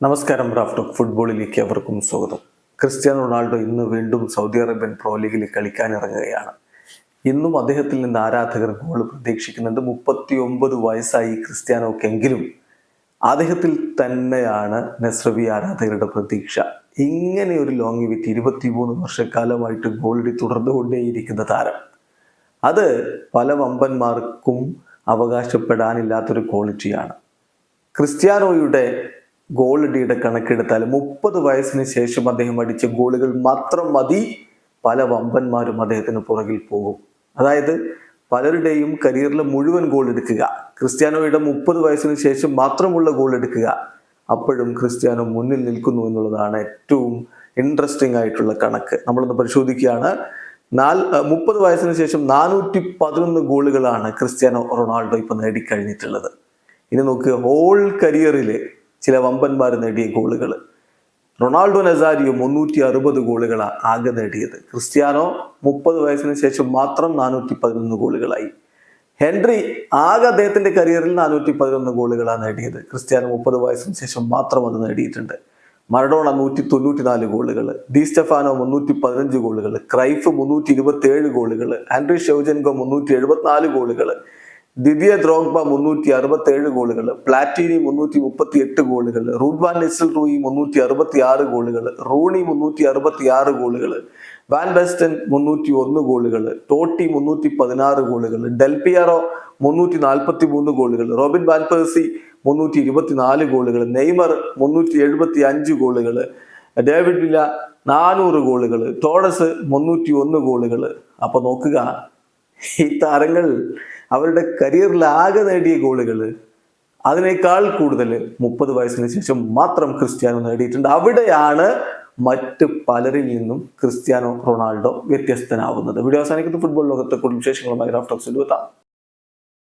നമസ്കാരം റാഫ്റ്റോ ഫുട്ബോളിലേക്ക് അവർക്കും സ്വാഗതം. ക്രിസ്ത്യാനോ റൊണാൾഡോ ഇന്ന് വീണ്ടും സൗദി അറേബ്യൻ പ്രോ ലീഗിൽ കളിക്കാനിറങ്ങുകയാണ് ഇന്നും അദ്ദേഹത്തിൽ നിന്ന് ആരാധകർ ഗോൾ പ്രതീക്ഷിക്കുന്നുണ്ട് മുപ്പത്തി ഒമ്പത് വയസ്സായി ക്രിസ്ത്യാനോക്കെങ്കിലും അദ്ദേഹത്തിൽ തന്നെയാണ് നെസ്രവി ആരാധകരുടെ പ്രതീക്ഷ. ഇങ്ങനെ ഒരു ലോങ് വിറ്റ് ഇരുപത്തിമൂന്ന് വർഷക്കാലമായിട്ട് ഗോളിടി തുടർന്നുകൊണ്ടേയിരിക്കുന്ന താരം. അത് പല വമ്പന്മാർക്കും അവകാശപ്പെടാനില്ലാത്തൊരു ക്വാളിറ്റിയാണ് ക്രിസ്ത്യാനോയുടെ ഗോൾ ഇടിയുടെ കണക്കെടുത്താൽ മുപ്പത് വയസ്സിന് ശേഷം അദ്ദേഹം അടിച്ച ഗോളുകൾ മാത്രം മതി. പല വമ്പന്മാരും അദ്ദേഹത്തിന് പുറകിൽ പോകും. അതായത് പലരുടെയും കരിയറിലെ മുഴുവൻ ഗോൾ എടുക്കുക. ക്രിസ്ത്യാനോയുടെ മുപ്പത് വയസ്സിന് ശേഷം മാത്രമുള്ള ഗോൾ എടുക്കുക. അപ്പോഴും ക്രിസ്ത്യാനോ മുന്നിൽ നിൽക്കുന്നു എന്നുള്ളതാണ് ഏറ്റവും ഇൻട്രസ്റ്റിംഗ് ആയിട്ടുള്ള കണക്ക്. നമ്മളൊന്ന് പരിശോധിക്കുകയാണ്. നാൽ മുപ്പത് വയസ്സിന് ശേഷം നാനൂറ്റി പതിനൊന്ന് ഗോളുകളാണ് ക്രിസ്ത്യാനോ റൊണാൾഡോ ഇപ്പൊ നേടിക്കഴിഞ്ഞിട്ടുള്ളത്. ഇനി നോക്കുക ഹോൾ കരിയറിൽ ചില വമ്പന്മാർ നേടിയ ഗോളുകൾ റൊണാൾഡോ നസാരിയോ മുന്നൂറ്റി അറുപത് ഗോളുകളാണ് ആകെ നേടിയത്. ക്രിസ്ത്യാനോ മുപ്പത് വയസ്സിന് ശേഷം മാത്രം നാനൂറ്റി പതിനൊന്ന് ഗോളുകളായി. ഹെൻറി ആകെ അദ്ദേഹത്തിന്റെ കരിയറിൽ നാനൂറ്റി പതിനൊന്ന് ഗോളുകളാണ് നേടിയത്. ക്രിസ്ത്യാനോ മുപ്പത് വയസ്സിന് ശേഷം മാത്രം അത് നേടിയിട്ടുണ്ട്. മറഡോണ നൂറ്റി തൊണ്ണൂറ്റി നാല് ഗോളുകൾ ഡി സ്റ്റെഫാനോ മുന്നൂറ്റി പതിനഞ്ച് ഗോളുകൾ ക്രൈഫ് മുന്നൂറ്റി ഇരുപത്തി ഏഴ് ഗോളുകൾ ആൻഡ്രി ഷെവജൻകോ മുന്നൂറ്റി എഴുപത്തിനാല് ഗോളുകൾ ദിദിയ ദ്രോഗ്ബ മുന്നൂറ്റി അറുപത്തി ഏഴ് ഗോളുകൾ പ്ലാറ്റീനി മുന്നൂറ്റി മുപ്പത്തി എട്ട് ഗോളുകൾ റൂഡ്വാൻ നെസിൽ റൂയി മുന്നൂറ്റി അറുപത്തി ആറ് ഗോളുകൾ റൂണി മുന്നൂറ്റി അറുപത്തി ആറ് ഗോളുകൾ വാൻ ബെസ്റ്റൻ മുന്നൂറ്റി ഒന്ന് ഗോളുകൾ ടോട്ടി മുന്നൂറ്റി പതിനാറ് ഗോളുകൾ ഡെൽപിയാറോ മുന്നൂറ്റി നാൽപ്പത്തി മൂന്ന് ഗോളുകൾ റോബിൻ വാൻ മുന്നൂറ്റി ഇരുപത്തിനാല് ഗോളുകൾ നെയ്മർ മുന്നൂറ്റി എഴുപത്തി അഞ്ച് ഗോളുകൾ ഡേവിഡ് വില നാനൂറ് ഗോളുകൾ ടോഡസ് മുന്നൂറ്റി ഒന്ന് ഗോളുകൾ അപ്പൊ നോക്കുക ഈ താരങ്ങൾ അവരുടെ കരിയറിൽ ആകെ നേടിയ ഗോളുകൾ അതിനേക്കാൾ കൂടുതൽ മുപ്പത് വയസ്സിന് ശേഷം മാത്രം ക്രിസ്ത്യാനോ നേടിയിട്ടുണ്ട്. അവിടെയാണ് മറ്റ് പലരിൽ നിന്നും ക്രിസ്ത്യാനോ റൊണാൾഡോ വ്യത്യസ്തനാവുന്നത്. വീഡിയോ അവസാനിക്കുന്ന. ഫുട്ബോൾ ലോകത്തെ കൂടുതൽ വിശേഷങ്ങളുമായി